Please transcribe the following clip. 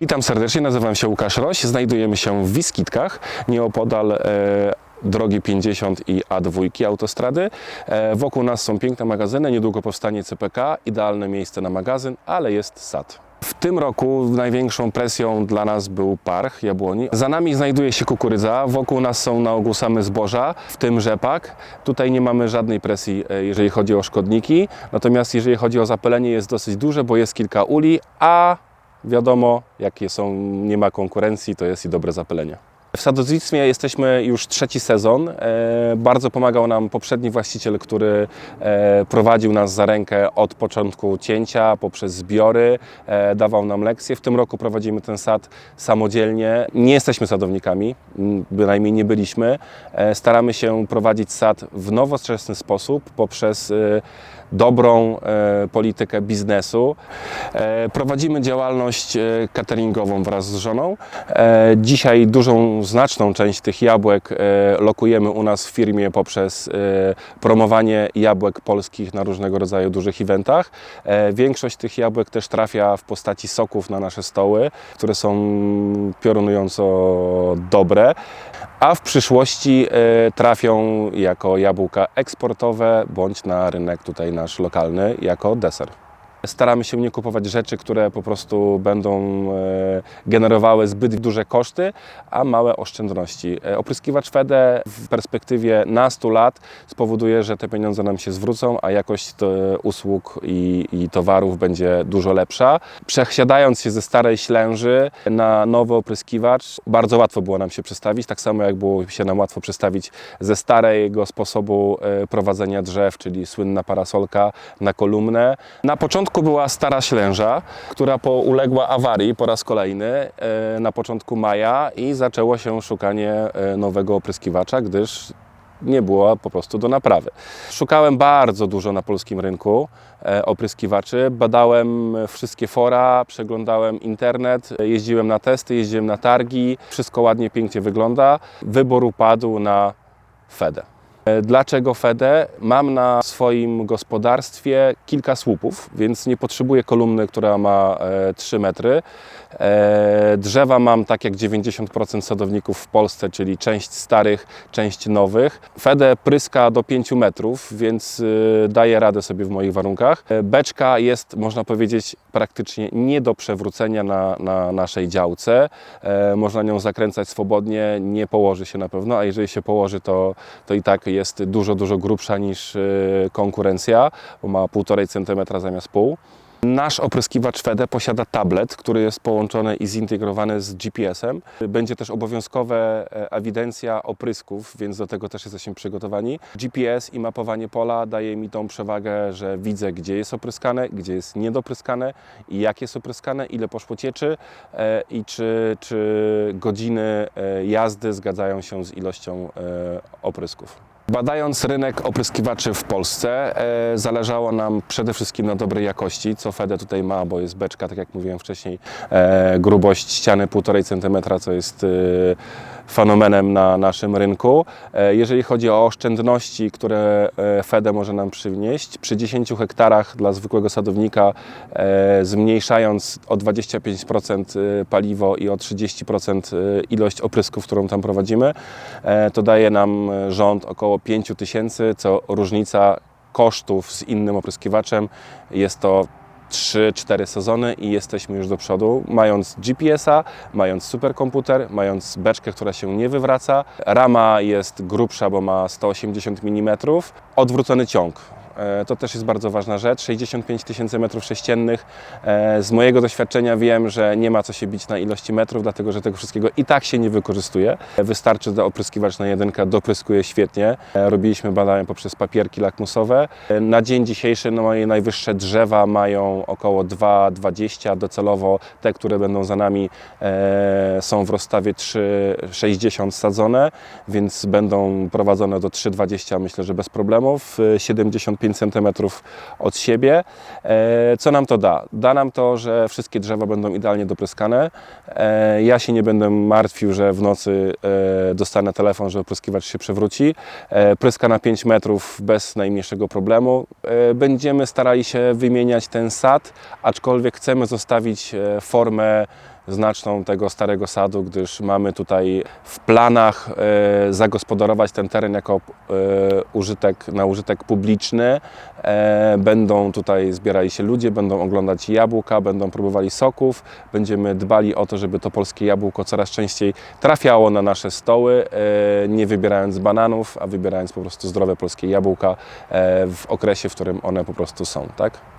Witam serdecznie, nazywam się Łukasz Roś. Znajdujemy się w Wiskitkach, nieopodal e, drogi 50 i A2 autostrady. E, wokół nas są piękne magazyny, niedługo powstanie CPK, idealne miejsce na magazyn, ale jest sad. W tym roku największą presją dla nas był parch jabłoni. Za nami znajduje się kukurydza, wokół nas są na ogół same zboża, w tym rzepak. Tutaj nie mamy żadnej presji, e, jeżeli chodzi o szkodniki, natomiast jeżeli chodzi o zapylenie jest dosyć duże, bo jest kilka uli, a wiadomo, jakie są, nie ma konkurencji, to jest i dobre zapylenie. W sadownictwie jesteśmy już trzeci sezon. E, Bardzo pomagał nam poprzedni właściciel, który e, prowadził nas za rękę od początku cięcia poprzez zbiory, e, dawał nam lekcje. W tym roku prowadzimy ten sad samodzielnie. Nie jesteśmy sadownikami, bynajmniej nie byliśmy. Staramy się prowadzić sad w nowoczesny sposób poprzez dobrą e, politykę biznesu. E, Prowadzimy działalność e, cateringową wraz z żoną. Dzisiaj dużą, znaczną część tych jabłek lokujemy u nas w firmie poprzez promowanie jabłek polskich na różnego rodzaju dużych eventach. Większość tych jabłek też trafia w postaci soków na nasze stoły, które są piorunująco dobre, a w przyszłości e, trafią jako jabłka eksportowe bądź na rynek tutaj nasz lokalny jako deser. Staramy się nie kupować rzeczy, które po prostu będą e, generowały zbyt duże koszty, a małe oszczędności. E, Opryskiwacz FEDE w perspektywie nastu lat spowoduje, że te pieniądze nam się zwrócą, a jakość te usług i, i towarów będzie dużo lepsza. Przesiadając się ze starej ślęży na nowy opryskiwacz, bardzo łatwo było nam się przestawić, tak samo jak było się nam łatwo przestawić ze starego sposobu e, prowadzenia drzew, czyli słynna parasolka na kolumnę. Na początku była stara ślęża, która po, uległa awarii po raz kolejny e, na początku maja i zaczęło się szukanie e, nowego opryskiwacza, gdyż nie było po prostu do naprawy. Szukałem bardzo dużo na polskim rynku e, opryskiwaczy, badałem wszystkie fora, przeglądałem internet, jeździłem na testy, jeździłem na targi, wszystko ładnie, pięknie wygląda. Wybór upadł na Fede. E, Dlaczego Fede? Mam na swoim gospodarstwie kilka słupów, więc nie potrzebuję kolumny, która ma e, 3 metry. E, Drzewa mam tak jak 90% sadowników w Polsce, czyli część starych, część nowych. Fede pryska do 5 metrów, więc y, daje radę sobie w moich warunkach. E, Beczka jest, można powiedzieć, praktycznie nie do przewrócenia na, na naszej działce. E, Można nią zakręcać swobodnie, nie położy się na pewno, a jeżeli się położy, to, to i tak jest dużo, dużo grubsza niż y, konkurencja, bo ma 1,5 cm zamiast pół. Nasz opryskiwacz FEDE posiada tablet, który jest połączony i zintegrowany z GPS-em. Będzie też obowiązkowa e, ewidencja oprysków, więc do tego też jesteśmy przygotowani. GPS i mapowanie pola daje mi tą przewagę, że widzę, gdzie jest opryskane, gdzie jest niedopryskane i jak jest opryskane, ile poszło cieczy e, i czy, czy godziny e, jazdy zgadzają się z ilością oprysków. Badając rynek opryskiwaczy w Polsce, e, zależało nam przede wszystkim na dobrej jakości, co Fede tutaj ma, bo jest beczka, tak jak mówiłem wcześniej, e, grubość ściany 1,5 cm, co jest e, fenomenem na naszym rynku. E, jeżeli chodzi o oszczędności, które e, Fede może nam przynieść, przy 10 hektarach dla zwykłego sadownika, e, zmniejszając o 25% paliwo i o 30% ilość oprysków, którą tam prowadzimy, to daje nam rząd około 5 tysięcy, co różnica kosztów z innym opryskiwaczem jest to 3-4 sezony i jesteśmy już do przodu, mając GPS-a, mając superkomputer, mając beczkę, która się nie wywraca. Rama jest grubsza, bo ma 180 mm. Odwrócony ciąg. E, to też jest bardzo ważna rzecz. 65 tysięcy metrów sześciennych. E, z mojego doświadczenia wiem, że nie ma co się bić na ilości metrów, dlatego że tego wszystkiego i tak się nie wykorzystuje. E, wystarczy da opryskiwacz na jedynkę, dopryskuje świetnie. Robiliśmy badania poprzez papierki lakmusowe. Na dzień dzisiejszy no, moje najwyższe drzewa mają około 2,20. Docelowo te, które będą za nami są w rozstawie 3,60 sadzone, więc będą prowadzone do 3,20 myślę, że bez problemów. 75 5 cm od siebie. E, co nam to da? Da nam to, że wszystkie drzewa będą idealnie dopryskane. E, ja się nie będę martwił, że w nocy e, dostanę telefon, że opryskiwacz się przewróci. Pryska na 5 metrów bez najmniejszego problemu. Będziemy starali się wymieniać ten sad, aczkolwiek chcemy zostawić formę znaczną tego starego sadu, gdyż mamy tutaj w planach e, zagospodarować ten teren jako e, użytek, na użytek publiczny. E, będą tutaj zbierali się ludzie, będą oglądać jabłka, będą próbowali soków. Będziemy dbali o to, żeby to polskie jabłko coraz częściej trafiało na nasze stoły, nie wybierając bananów, a wybierając po prostu zdrowe polskie jabłka w okresie, w którym one po prostu są, tak?